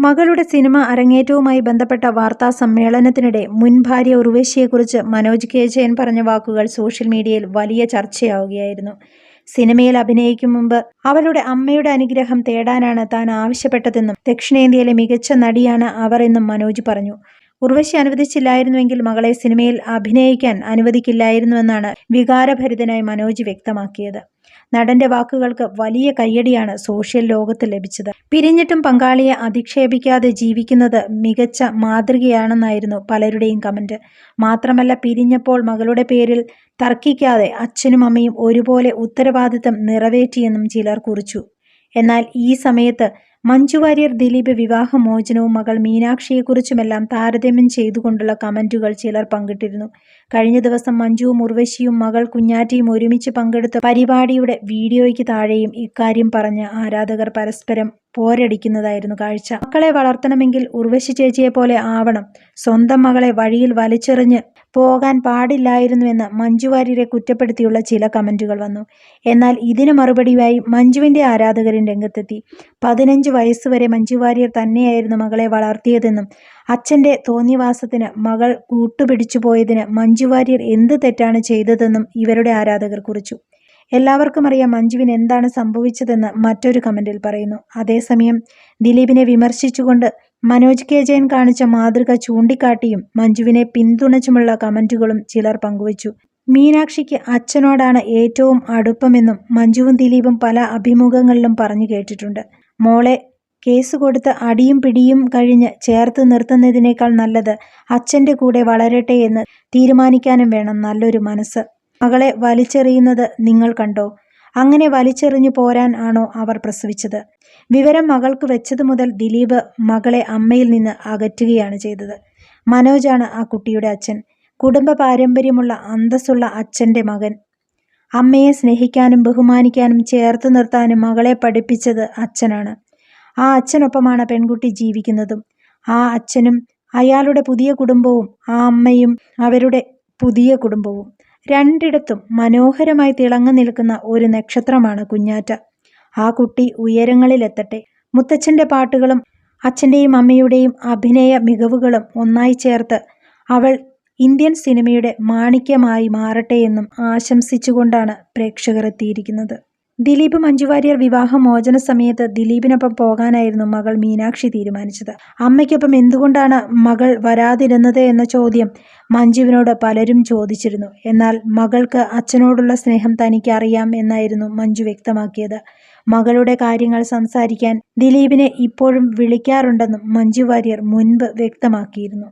മകളുടെ സിനിമ അരങ്ങേറ്റവുമായി ബന്ധപ്പെട്ട വാർത്താ സമ്മേളനത്തിനിടെ മുൻ ഭാര്യ ഉർവശിയെക്കുറിച്ച് മനോജ് കെ. ജയൻ പറഞ്ഞ വാക്കുകൾ സോഷ്യൽ മീഡിയയിൽ വലിയ ചർച്ചയാവുകയായിരുന്നു. സിനിമയിൽ അഭിനയിക്കും മുമ്പ് അവളുടെ അമ്മയുടെ അനുഗ്രഹം തേടാനാണ് താൻ ആവശ്യപ്പെട്ടതെന്നും ദക്ഷിണേന്ത്യയിലെ മികച്ച നടിയാണ് അവർ എന്നും മനോജ് പറഞ്ഞു. ഉർവശി അനുവദിച്ചില്ലായിരുന്നുവെങ്കിൽ മകളെ സിനിമയിൽ അഭിനയിക്കാൻ അനുവദിക്കില്ലായിരുന്നുവെന്നാണ് വികാരഭരിതനായി മനോജ് വ്യക്തമാക്കിയത്. നടന്റെ വാക്കുകൾക്ക് വലിയ കയ്യടിയാണ് സോഷ്യൽ ലോകത്ത് ലഭിച്ചത്. പിരിഞ്ഞിട്ടും പങ്കാളിയെ അധിക്ഷേപിക്കാതെ ജീവിക്കുന്നത് മികച്ച മാതൃകയാണെന്നായിരുന്നു പലരുടെയും കമന്റ്. മാത്രമല്ല പിരിഞ്ഞപ്പോൾ മകളുടെ പേരിൽ തർക്കിക്കാതെ അച്ഛനും അമ്മയും ഒരുപോലെ ഉത്തരവാദിത്തം നിറവേറ്റിയെന്നും ചിലർ കുറിച്ചു. എന്നാൽ ഈ സമയത്ത് മഞ്ജു വാര്യർ ദിലീപ് വിവാഹമോചനവും മകൾ മീനാക്ഷിയെക്കുറിച്ചുമെല്ലാം താരതമ്യം ചെയ്തുകൊണ്ടുള്ള കമന്റുകൾ ചിലർ പങ്കിട്ടിരുന്നു. കഴിഞ്ഞ ദിവസം മഞ്ജുവും ഉർവശിയും മകൾ കുഞ്ഞാറ്റിയും ഒരുമിച്ച് പങ്കെടുത്ത പരിപാടിയുടെ വീഡിയോയ്ക്ക് താഴെയും ഇക്കാര്യം പറഞ്ഞ് ആരാധകർ പരസ്പരം പോരടിക്കുന്നതായിരുന്നു കാഴ്ച. മക്കളെ വളർത്തണമെങ്കിൽ ഉർവശി ചേച്ചിയെ പോലെ ആവണം. സ്വന്തം മകളെ വഴിയിൽ വലിച്ചെറിഞ്ഞ് പോകാൻ പാടില്ലായിരുന്നുവെന്ന് മഞ്ജു വാര്യരെ കുറ്റപ്പെടുത്തിയുള്ള ചില കമന്റുകൾ വന്നു. എന്നാൽ ഇതിന് മറുപടിയായി മഞ്ജുവിന്റെ ആരാധകരും രംഗത്തെത്തി. പതിനഞ്ച് വയസ്സുവരെ മഞ്ജു വാര്യർ തന്നെയായിരുന്നു മകളെ വളർത്തിയതെന്നും അച്ഛന്റെ തോന്നിവാസത്തിന് മകൾ കൂട്ടുപിടിച്ചു പോയതിന് മഞ്ജു വാര്യർ എന്ത് തെറ്റാണ് ചെയ്തതെന്നും ഇവരുടെ ആരാധകർ കുറിച്ചു. എല്ലാവർക്കും അറിയാം മഞ്ജുവിന് എന്താണ് സംഭവിച്ചതെന്ന് മറ്റൊരു കമന്റിൽ പറയുന്നു. അതേസമയം ദിലീപിനെ വിമർശിച്ചുകൊണ്ട് മനോജ് കെ. ജയൻ കാണിച്ച മാതൃക ചൂണ്ടിക്കാട്ടിയും മഞ്ജുവിനെ പിന്തുണച്ചുമുള്ള കമന്റുകളും ചിലർ പങ്കുവച്ചു. മീനാക്ഷിക്ക് അച്ഛനോടാണ് ഏറ്റവും അടുപ്പമെന്നും മഞ്ജുവും ദിലീപും പല അഭിമുഖങ്ങളിലും പറഞ്ഞു കേട്ടിട്ടുണ്ട്. മോളെ കേസ് കൊടുത്ത് അടിയും പിടിയും കഴിഞ്ഞ് ചേർത്ത് നിർത്തുന്നതിനേക്കാൾ നല്ലത് അച്ഛന്റെ കൂടെ വളരട്ടെ എന്ന് തീരുമാനിക്കാനും വേണം നല്ലൊരു മനസ്സ്. മകളെ വലിച്ചെറിയുന്നത് നിങ്ങൾ കണ്ടോ? അങ്ങനെ വലിച്ചെറിഞ്ഞു പോരാൻ ആണോ അവർ പ്രസവിച്ചത്? വിവരം മകൾക്ക് വെച്ചതു മുതൽ ദിലീപ് മകളെ അമ്മയിൽ നിന്ന് അകറ്റുകയാണ് ചെയ്തത്. മനോജാണ് ആ കുട്ടിയുടെ അച്ഛൻ. കുടുംബ പാരമ്പര്യമുള്ള അന്തസ്സുള്ള അച്ഛന്റെ മകൻ. അമ്മയെ സ്നേഹിക്കാനും ബഹുമാനിക്കാനും ചേർത്ത് നിർത്താനും മകളെ പഠിപ്പിച്ചത് അച്ഛനാണ്. ആ അച്ഛനൊപ്പമാണ് പെൺകുട്ടി ജീവിക്കുന്നതും. ആ അച്ഛനും അയാളുടെ പുതിയ കുടുംബവും ആ അമ്മയും അവരുടെ പുതിയ കുടുംബവും. രണ്ടിടത്തും മനോഹരമായി തിളങ്ങി നിൽക്കുന്ന ഒരു നക്ഷത്രമാണ് കുഞ്ഞാറ്റ. ആ കുട്ടി ഉയരങ്ങളിലെത്തട്ടെ. മുത്തച്ഛന്റെ പാട്ടുകളും അച്ഛന്റെയും അമ്മയുടെയും അഭിനയ മികവുകളും ഒന്നായി ചേർത്ത് അവൾ ഇന്ത്യൻ സിനിമയുടെ മാണിക്യമായി മാറട്ടെ എന്നും ആശംസിച്ചുകൊണ്ടാണ് പ്രേക്ഷകർ എത്തിയിരിക്കുന്നത്. ദിലീപ് മഞ്ജു വാര്യർ വിവാഹ മോചന സമയത്ത് ദിലീപിനൊപ്പം പോകാനായിരുന്നു മകൾ മീനാക്ഷി തീരുമാനിച്ചത്. അമ്മയ്ക്കൊപ്പം എന്തുകൊണ്ടാണ് മകൾ വരാതിരുന്നത് എന്ന ചോദ്യം മഞ്ജുവിനോട് പലരും ചോദിച്ചിരുന്നു. എന്നാൽ മകൾക്ക് അച്ഛനോടുള്ള സ്നേഹം തനിക്ക് അറിയാം എന്നായിരുന്നു മഞ്ജു വ്യക്തമാക്കിയത്. മകളുടെ കാര്യങ്ങൾ സംസാരിക്കാൻ ദിലീപിനെ ഇപ്പോഴും വിളിക്കാറുണ്ടെന്നും മഞ്ജു വാര്യർ മുൻപ് വ്യക്തമാക്കിയിരുന്നു.